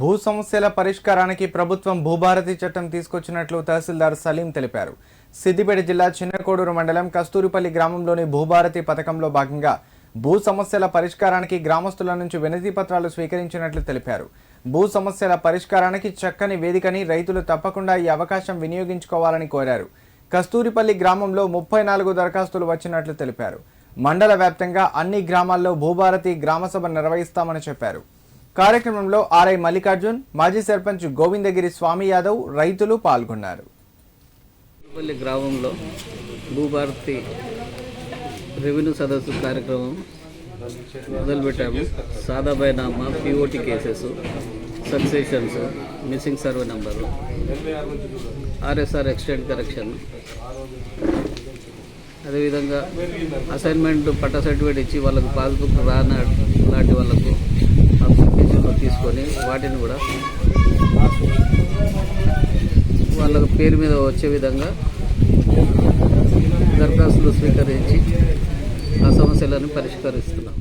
భూ సమస్యల పరిష్కారానికి ప్రభుత్వం భూభారతి చట్టం తీసుకొచ్చినట్లు తహసీల్దార్ సలీం తెలిపారు. సిద్దిపేట జిల్లా చిన్నకోడూరు మండలం కస్తూరిపల్లి గ్రామంలోని భూభారతి పథకంలో భాగంగా భూ సమస్యల పరిష్కారానికి గ్రామస్తుల నుంచి వినతి పత్రాలు స్వీకరించినట్లు తెలిపారు. భూ సమస్యల పరిష్కారానికి చక్కని వేదికని రైతులు తప్పకుండా ఈ అవకాశం వినియోగించుకోవాలని కోరారు. కస్తూరిపల్లి గ్రామంలో ముప్పై నాలుగు దరఖాస్తులు వచ్చినట్లు తెలిపారు. మండల వ్యాప్తంగా అన్ని గ్రామాల్లో భూభారతి గ్రామసభ నిర్వహిస్తామని చెప్పారు. కార్యక్రమంలో ఆర్ఐ మల్లికార్జున్ మాజీ సర్పంచ్ గోవిందగిరి స్వామి యాదవ్ రైతులు పాల్గొన్నారు. గ్రామంలో భూభారతి రెవెన్యూ సదస్సు కార్యక్రమం మొదలుపెట్టాము. సాదా బైనామా POT cases successions missing survey number RSR extent correction అదేవిధంగా అసైన్మెంట్ పట్ట సర్టిఫికేట్ ఇచ్చి వాళ్ళకు పాస్బుక్ రాన లాంటి వాటిని కూడా వాళ్ళకు పేరు మీద వచ్చే విధంగా దరఖాస్తులు స్వీకరించి ఆ సమస్యలను పరిష్కరిస్తున్నాం.